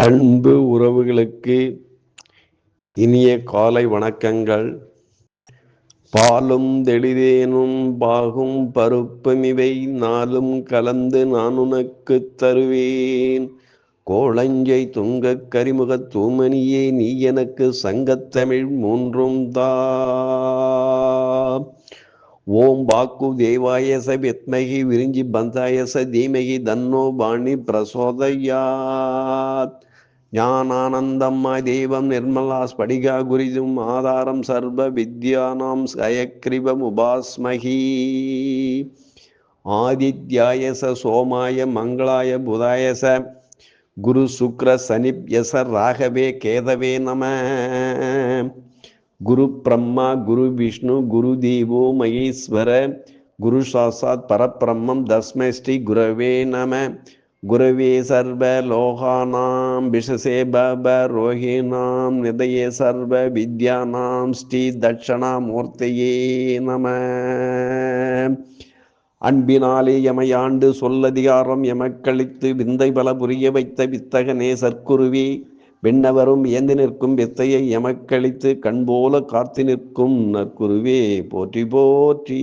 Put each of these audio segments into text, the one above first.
அன்பு உறவுகளுக்கு இனிய காலை வணக்கங்கள். பாலும் தெளிதேனும் பாகும் பருப்பும் இவை நாளும் கலந்து நான் உனக்கு தருவேன். கோளஞ்சை துங்கக் கரிமுக தூமணியே நீ எனக்கு சங்கத்தமிழ் மூன்றும் தா. ஓம் பாக்கு தேவாயச வித்மகி விரிஞ்சி பந்தாயச தீமகி தன்னோ பாணி பிரசோதயாத். ஞானானந்தம்மாய் தெய்வம் நிர்மலா ஸ்படிகா குரிதும் ஆதாரம் சர்வ வித்யானாம் சயக்ரிபம் உபாஸ்மகி. ஆதித்யாயச சோமாய மங்களாய புதாயச குரு சுக்ர சனிப்யச ராகவே கேதவே நம. குரு பிரம்மா குரு விஷ்ணு குரு தேவோ மகேஸ்வர குரு சாசாத் பரபிரம்மம் தஸ்மை ஸ்ரீ குரவே நம. குருவே சர்வ லோகானாம் விஷசே பப ரோஹிணாம் நிதயே சர்வ வித்யானாம் ஸ்ரீ தட்சணாமூர்த்தியே நம. அன்பினாலே எமையாண்டு சொல்லதிகாரம் எமக்களித்து விந்தை பல புரிய வைத்த வித்தகனே சற்குருவி விண்ணவரும் ஏந்து நிற்கும் வித்தையை எமக்களித்து கண்போல காத்து நிற்கும் நற்குருவே போற்றி போற்றி.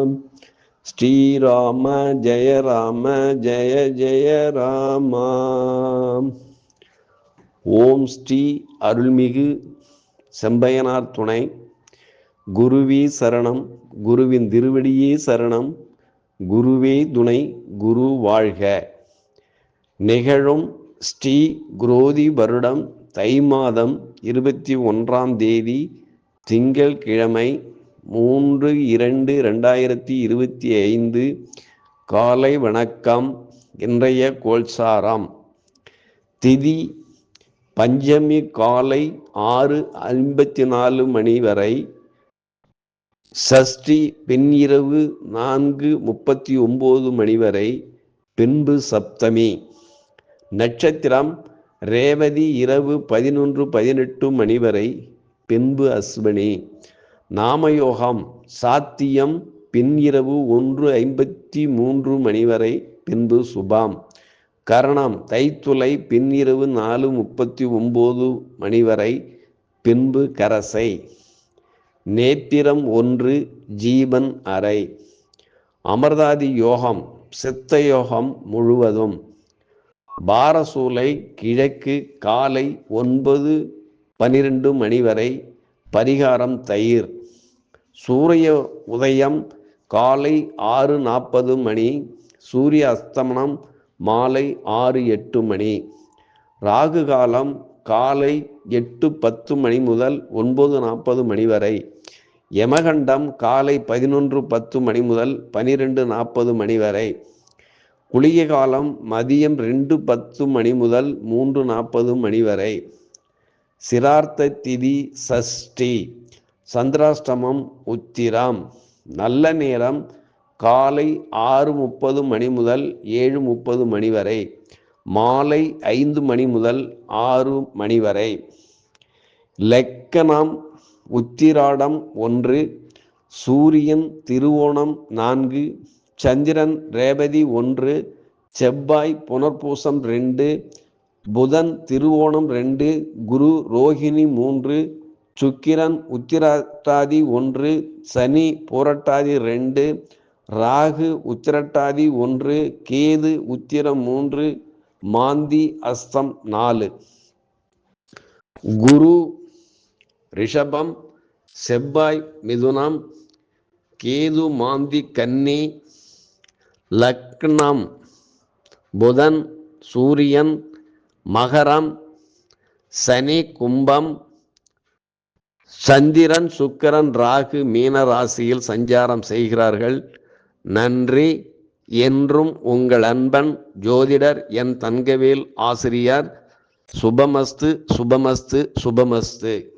ஸ்ரீராம ஜெய ராம ஜெய ஜெய ராமா. ஓம் ஸ்ரீ அருள்மிகு செம்பையனார் துணை. குருவி சரணம் குருவின் திருவடியே சரணம் குருவே துணை குரு வாழ்க. நிகழும் ஸ்ரீ குரோதி வருடம் தை மாதம் இருபத்தி ஒன்றாம் தேதி திங்கள் கிழமை மூன்று இரண்டு ரெண்டாயிரத்தி இருபத்தி ஐந்து காலை வணக்கம் இன்றைய கோல்சாராம். திதி பஞ்சமி காலை ஆறு ஐம்பத்தி நாலு மணி வரை. சஷ்டி பின்னிரவு நான்கு முப்பத்தி ஒம்பது மணி வரை பின்பு சப்தமி. நட்சத்திரம் ரேவதி இரவு பதினொன்று பதினெட்டு மணி வரை பின்பு அஸ்வினி. நாமயோகம் சாத்தியம் பின்னிரவு ஒன்று ஐம்பத்தி மூன்று மணி வரை பின்பு சுபாம். கரணம் தைத்துளை இரவு நாலு முப்பத்தி ஒம்பது மணி வரை பின்பு கரசை. நேத்திரம் ஒன்று ஜீவன் அறை. அமர்தாதி யோகம் சித்த யோகம் முழுவதும். பாரசூலை கிழக்கு காலை ஒன்பது பனிரெண்டு மணி வரை பரிகாரம் தயிர். சூரிய உதயம் காலை ஆறு நாற்பது மணி சூரிய அஸ்தமனம் மாலை ஆறு எட்டு மணி ராகு காலம் காலை எட்டு பத்து மணி முதல் ஒன்பது நாற்பது மணி வரை யமகண்டம் காலை பதினொன்று பத்து மணி முதல் பனிரெண்டு நாற்பது மணி வரை குளிகை காலம் மதியம் ரெண்டு பத்து மணி முதல் மூன்று நாற்பது மணி வரை. சிரார்த்த திதி சஷ்டி. சந்திராஷ்டமம் உத்திரம். நல்ல நேரம் காலை ஆறு முப்பது மணி முதல் ஏழு முப்பது மணி வரை. மாலை ஐந்து மணி முதல் ஆறு மணி வரை. லக்கணம் உத்திராடம் ஒன்று சூரியன் திருவோணம் நான்கு சந்திரன் ரேவதி ஒன்று செவ்வாய் புனர்பூசம் ரெண்டு புதன் திருவோணம் ரெண்டு குரு ரோஹிணி மூன்று சுக்கிரன் உத்திரட்டாதி ஒன்று சனி பூரட்டாதி ரெண்டு ராகு உத்திரட்டாதி ஒன்று கேது உத்திரம் மூன்று மாந்தி அஸ்தம் நாலு. குரு ரிஷபம் செவ்வாய் மிதுனம் கேது மாந்தி கன்னி லக்னம் புதன் சூரியன் மகரம் சனி கும்பம் சந்திரன் சுக்கரன் ராகு மீன ராசியில் சஞ்சாரம் செய்கிறார்கள். நன்றி. என்றும் உங்கள் அன்பன் ஜோதிடர் என் தங்கவேல் ஆசிரியர் சுபமஸ்து சுபமஸ்து சுபமஸ்து.